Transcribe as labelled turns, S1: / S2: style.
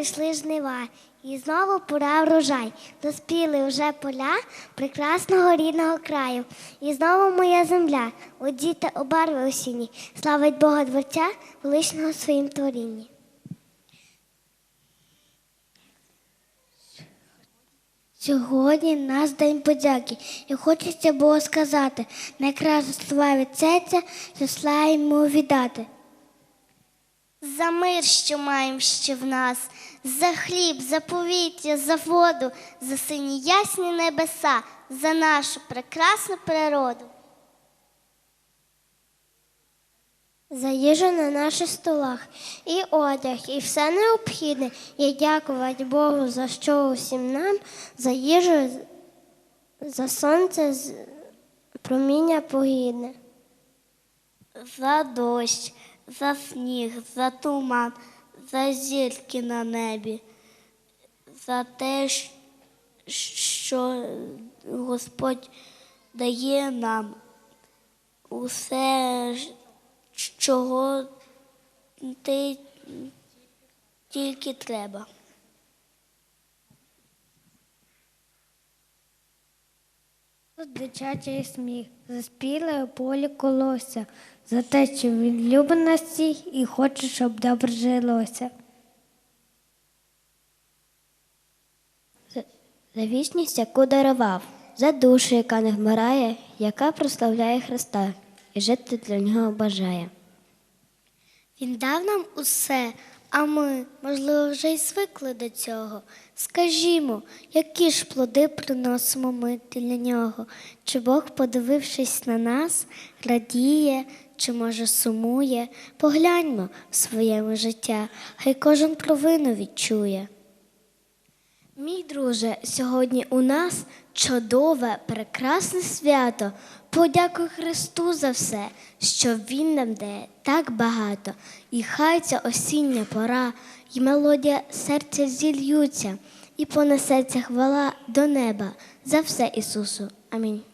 S1: прийшли жнива, і знову пора врожай. Доспіли вже поля прекрасного рідного краю. І знову моя земля, одіта у барви осінні, славить Бога Творця, величного своїм творінні. Сьогодні наш день подяки, і хочеться було сказати, найкраще слова від серця, зосла йому віддати. За мир, що маємо ще в нас, за хліб, за повітря, за воду, за сині ясні небеса, за нашу прекрасну природу. За їжу на наших столах, і одяг, і все необхідне, і дякувати Богу за що усім нам, за їжу, за сонце, проміння погідне. За дощ, за сніг, за туман, за зірки на небі, за те, що Господь дає нам усе, чого ти тільки треба. Дитячий сміх, заспіле у полі колося, за те, що він любить нас всіх і хоче, щоб добре жилося. За вічність, яку дарував, за душу, яка не вмирає, яка прославляє Христа і жити для нього бажає. Він дав нам усе, а ми, можливо, вже й звикли до цього. Скажімо, які ж плоди приносимо ми для нього? Чи Бог, подивившись на нас, радіє, чи може сумує? Погляньмо в своєму життя, хай кожен провину відчує. Мій друже, сьогодні у нас чудове, прекрасне свято. Подякуй Христу за все, що Він нам дає так багато. І хай ця осіння пора, і мелодія серця зільються, і понесеться хвала до неба за все Ісусу. Амінь.